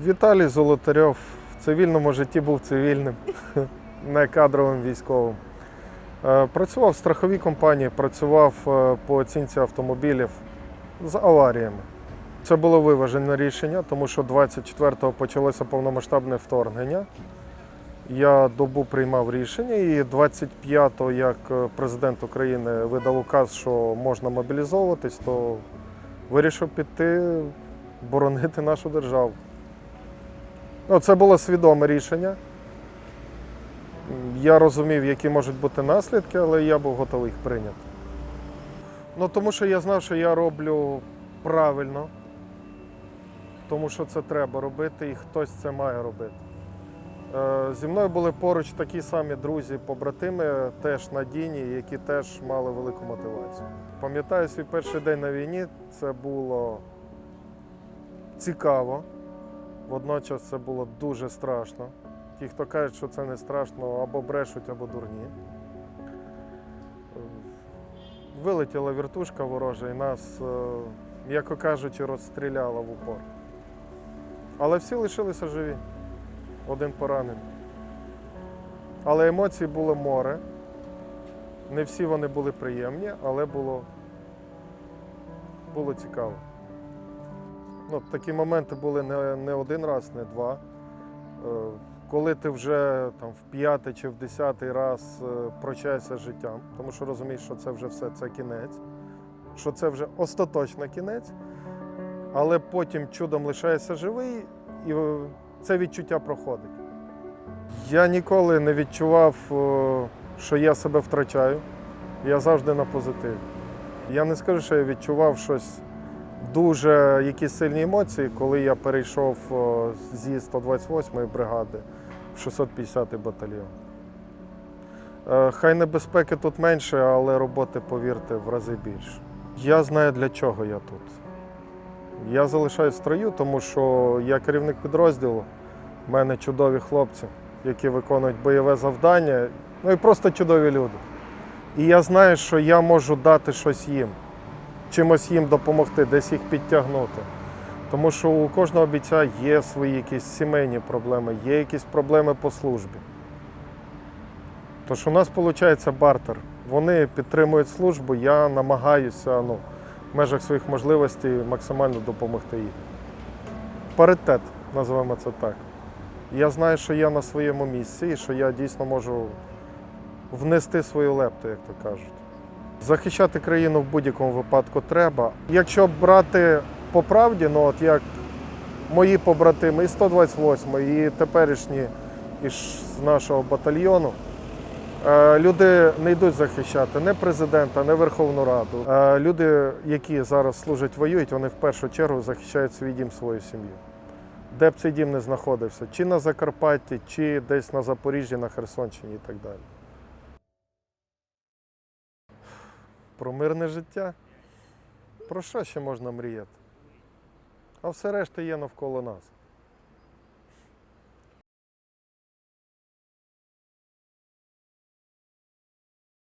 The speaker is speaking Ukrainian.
Віталій Золотарьов в цивільному житті був цивільним, не кадровим військовим. Е, Працював в страховій компанії, працював е, по оцінці автомобілів з аваріями. Це було виважене рішення, тому що 24-го почалося повномасштабне вторгнення. Я добу приймав рішення, і 25-го, як е, президент України видав указ, що можна мобілізовуватись, то вирішив піти боронити нашу державу. Ну, це було свідоме рішення. Я розумів, які можуть бути наслідки, але я був готовий їх прийняти. Ну, тому що я знав, що я роблю правильно, тому що це треба робити і хтось це має робити. Е, Зі мною були поруч такі самі друзі, побратими, теж надійні, які теж мали велику мотивацію. Пам'ятаю свій перший день на війні, це було цікаво. Водночас це було дуже страшно. Ті, хто кажуть, що це не страшно, або брешуть, або дурні. Вилетіла віртушка ворожа і нас, е, м'яко кажучи, розстріляла в упор. Але всі лишилися живі. Один поранений. Але емоцій було море. Не всі вони були приємні, але було, було цікаво. Ну, такі моменти були не, не один раз, не два. Е, Коли ти вже там, в п'ятий чи в десятий раз е, прощаєшся з життям, тому що розумієш, що це вже все це кінець, що це вже остаточно кінець, але потім чудом лишаєшся живий, і е, це відчуття проходить. Я ніколи не відчував, що я себе втрачаю. Я завжди на позитиві. Я не скажу, що я відчував щось дуже якісь сильні емоції, коли я перейшов зі 128-ї бригади в 650-й батальйон. Е, Хай небезпеки тут менше, але роботи, повірте, в рази більше. Я знаю, для чого я тут. Я залишаюсь строю, тому що я керівник підрозділу, в мене чудові хлопці, які виконують бойове завдання, ну і просто чудові люди. І я знаю, що я можу дати щось їм чимось їм допомогти, десь їх підтягнути. Тому що у кожного бійця є свої якісь сімейні проблеми, є якісь проблеми по службі. Тож у нас виходить бартер. Вони підтримують службу, я намагаюся ну, в межах своїх можливостей максимально допомогти їм. Паритет, називаємо це так. Я знаю, що я на своєму місці і що я дійсно можу внести свою лепту, як то кажуть. Захищати країну в будь-якому випадку треба. Якщо брати по правді, ну от як мої побратими і 128 і теперішні із нашого батальйону, е, люди не йдуть захищати не президента, не Верховну Раду. Е, Люди, які зараз служать, воюють, вони в першу чергу захищають свій дім, свою сім'ю. Де б цей дім не знаходився, чи на Закарпатті, чи десь на Запоріжжі, на Херсонщині і так далі. Про мирне життя. Про що ще можна мріяти? А все решта є навколо нас.